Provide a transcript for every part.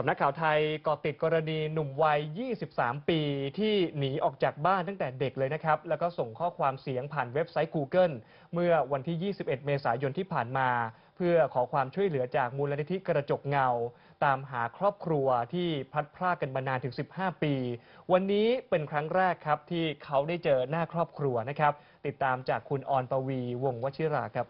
สำนักข่าวไทยก่อติดกรณีหนุ่มวัย 23 ปี ที่หนีออกจากบ้านตั้งแต่เด็กเลยนะครับ แล้วก็ส่งข้อความเสียงผ่านเว็บไซต์ Google เมื่อวันที่ 21 เมษายนที่ผ่านมา เพื่อขอความช่วยเหลือจากมูลนิธิกระจกเงา ตามหาครอบครัวที่พัดพรากกันมานานถึง 15 ปี วันนี้เป็นครั้งแรกครับที่เขาได้เจอหน้าครอบครัวนะครับ ติดตามจากคุณออนปวีวงศ์วชิราครับ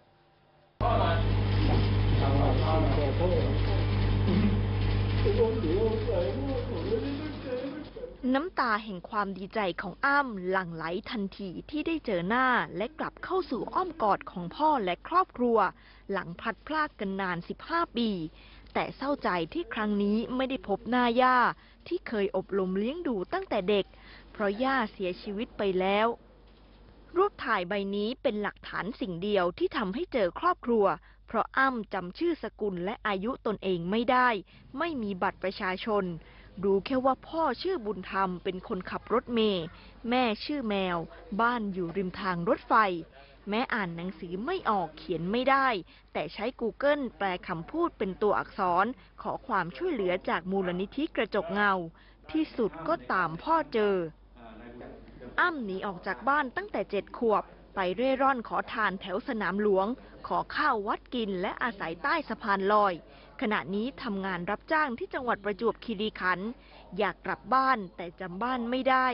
น้ำตาแห่งความดีใจของอ้ำหลั่งไหลทันทีที่ได้เจอหน้าและกลับเข้าสู่อ้อมกอดของพ่อและครอบครัว หลังพัดพรากกันนาน 15 ปี แต่เศร้าใจที่ครั้งนี้ไม่ได้พบหน้าย่าที่เคยอบรมเลี้ยงดูตั้งแต่เด็ก เพราะย่าเสียชีวิตไปแล้ว รูปถ่ายใบนี้เป็นหลักฐานสิ่งเดียวที่ทำให้เจอครอบครัว เพราะอ้ำจำชื่อสกุลและอายุตนเองไม่ได้ ไม่มีบัตรประชาชน รู้แค่ว่าพ่อชื่อบุญธรรมเป็นคนขับรถเมย์แม่ชื่อแมว บ้านอยู่ริมทางรถไฟ แม้อ่านหนังสือไม่ออกเขียนไม่ได้ แต่ใช้ Google แปลคำพูดเป็นตัวอักษร ขอความช่วยเหลือจากมูลนิธิกระจกเงา ที่สุดก็ตามพ่อเจอ อ้ำหนีออกจากบ้านตั้งแต่เจ็ดขวบ ไปเร่ร่อนขอทานแถวสนามหลวง ขอข้าววัดกินและอาศัยใต้สะพานลอย ขณะนี้ทำงานรับจ้างที่จังหวัดประจวบคีรีขันธ์อยากกลับบ้านแต่จำบ้านไม่ได้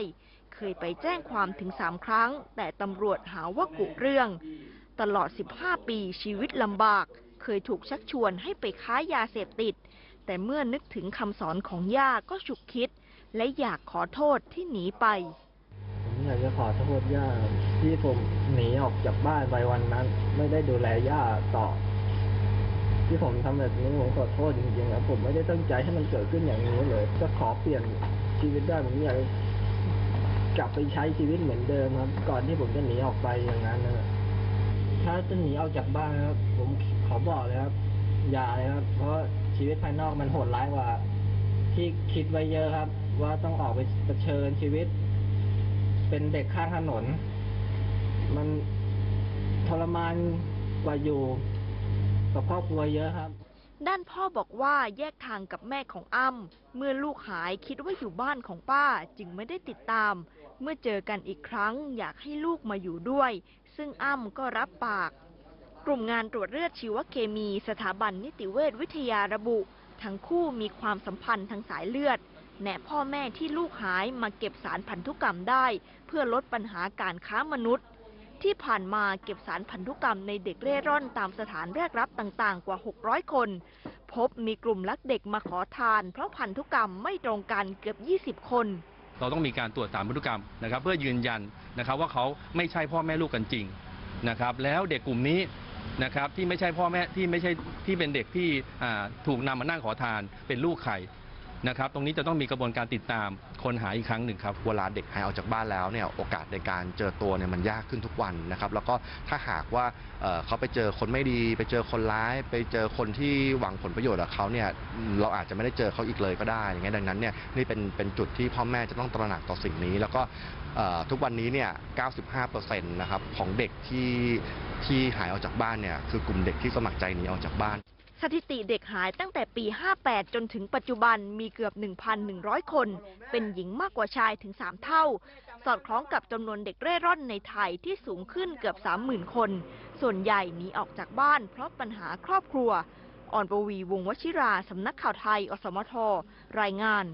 เคยไปแจ้งความถึงสามครั้ง แต่ตำรวจหาว่ากุเรื่อง ตลอด 15 ปีชีวิตลำบาก เคยถูกชักชวนให้ไปค้ายาเสพติด แต่เมื่อนึกถึงคำสอนของย่าก็ฉุกคิด และอยากขอโทษที่หนีไป อยากจะขอโทษย่าที่ผมหนีออกจากบ้านไปวันนั้น ไม่ได้ดูแลย่าต่อ ที่ผมทำแบบนี้ผมขอโทษจริงๆครับผมไม่ได้ตั้งใจให้มันเกิดขึ้นอย่างนี้เลยจะขอเปลี่ยนชีวิตได้ผมอยากกลับไปใช้ชีวิตเหมือนเดิมครับ ก่อนที่ผมจะหนีออกไปอย่างนั้นนะถ้าจะหนีออกจากบ้านครับ ผมขอบอกเลยครับ อย่าเลยครับ เพราะชีวิตภายนอกมันโหดร้ายกว่า ที่คิดไว้เยอะครับ ว่าต้องออกไปเผชิญชีวิต เป็นเด็กข้างถนน มันทรมานกว่าอยู่กับครอบครัวเยอะครับ ด้านพ่อบอกว่าแยกทางกับแม่ของอ้ำเมื่อลูกหายคิดว่าอยู่บ้านของป้าจึงไม่ได้ติดตาม เมื่อเจอกันอีกครั้งอยากให้ลูกมาอยู่ด้วย ซึ่งอ้ำก็รับปาก กลุ่มงานตรวจเลือดชีวเคมี สถาบันนิติเวชวิทยาระบุ ทั้งคู่มีความสัมพันธ์ทางสายเลือด แนะพ่อแม่ที่ลูกหายมาเก็บสารพันธุกรรมได้ เพื่อลดปัญหาการค้ามนุษย์ ที่ผ่านมาเก็บสารพันธุกรรมในเด็กเร่ร่อนตามสถานแรกรับต่างๆ กว่า 600 คน พบมีกลุ่มลักเด็กมาขอทาน เพราะพันธุกรรมไม่ตรงกันเกือบ 20 คนเราต้องมีการตรวจสารพันธุกรรมนะครับ เพื่อยืนยันนะครับว่าเขาไม่ใช่พ่อแม่ลูกกันจริงนะครับ แล้วเด็กกลุ่มนี้นะครับที่ไม่ใช่พ่อแม่ที่ไม่ใช่ที่เป็นเด็กที่ถูกนำมานั่งขอทานเป็นลูกใคร นะครับตรงนี้จะต้องมีกระบวนการติดตามคนหาอีกครั้งหนึ่งครับเวลาเด็กหายออกจากบ้านแล้วเนี่ยโอกาสในการเจอตัวเนี่ยมันยากขึ้นทุกวันนะครับแล้วก็ถ้าหากว่าเเขาไปเจอคนไม่ดี ไปเจอคนร้าย ไปเจอคนที่หวังผลประโยชน์กับเขาเนี่ยเราอาจจะไม่ได้เจอเขาอีกเลยก็ได้อย่างเงี้ยดังนั้นเนี่ยนี่เป็นเป็นจุดที่พ่อแม่จะต้องตระหนักต่อสิ่งนี้ แล้วก็ทุกวันนี้เนี่ย 95%นะครับของเด็กที่ที่หายออกจากบ้านเนี่ยคือกลุ่มเด็กที่สมัครใจหนีออกจากบ้าน ถิติเด็กหายตั้งแต่ปี 58 จนถึงปัจจุบันมีเกือบ 1,100 คน เป็นหญิงมากกว่าชายถึง 3 เท่า สอดคล้องกับจำนวนเด็กเร่ร่อนในไทยที่สูงขึ้นเกือบ 30,000 คน ส่วนใหญ่หนีออกจากบ้านเพราะปัญหาครอบครัว อ่อนปวีวงวชิรา สำนักข่าวไทย อสมท รายงาน